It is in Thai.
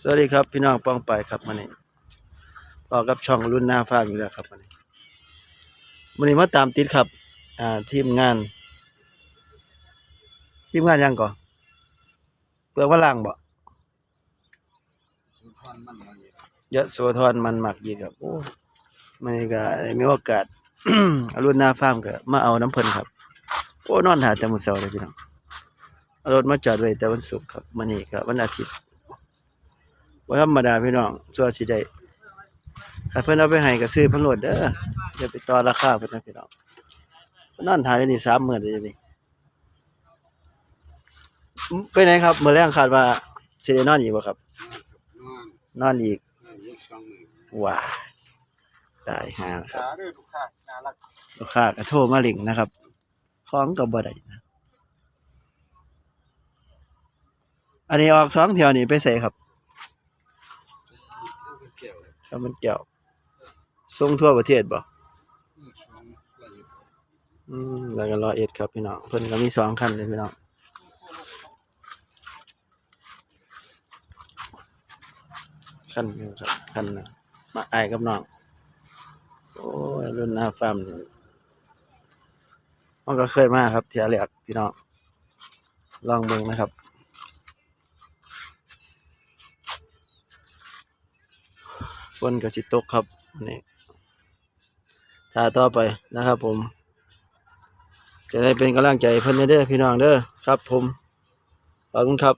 สวัสดีครับพี่น้องป้องไปครับมานี่ต่อกับช่องรุ่นหน้าฟ้าอยู่แล้วครับมานี่วันนี้มาตามติดครับ อ่าทีมงาน ทีมงานยังก่อนเปลือกว่าล่างบ่สุพรรณมันมันอยู่ยะโสธรมันหมักยีครับโอ้มันนี่ก็ได้มีโอกาสเอารุ่นหน้าฟาร์มก็มาเอาน้ำเพิ่นครับโอ้นอนหาแต่มื้อเช้าเลยพี่น้องเอารถมาจอดไว้แต่วันศุกร์ครับมื้อนี้ก็วันอาทิตย์ บ่าธรรมดาพี่น้องชั่วสิได้ถ้าเพิ่นเอาไปให้ก็ซื้อพิ่นโลดเด้ออย่าไปต่อราคาเพิ่นนะพี่น้องนอนถ่ายอยู่นี่3มื้อเลยอยู่นี่ไปไหนครับเมื้อแรงคาดว่าสิได้นอนอีกบ่ครับ นอนนอีกว้าตายห่าครับขาด้วยลูกค้าน่ารักลูกค้าก็โทรมาลิงนะครับของก็บ่ได้นะอันนี้ออกสองเที่ยวนี่ไปใส่ครับ ลูกเกี่ยวเลยถ้ามันเกี่ยวส่งทั่วประเทศบ่นี่สองอะไรอยู่อืมแล้วก็รอเอ็ดครับพี่น้องเพิ่นก็มีสองคันเลยพี่น้องคันนึงครับคันนึงมาอายกับน้องโอ้ยรุ่นหน้าฟาร์มนี่มันก็เคยมาครับเที่ยวแรกพี่น้องลองเบิ่งนะครับ ฝนก็สิตกครับนี่ถ้าต่อไปนะครับผม จะได้เป็นกำลังใจเพิ่นเด้อพี่น้องเด้อครับผมขอบคุณครับ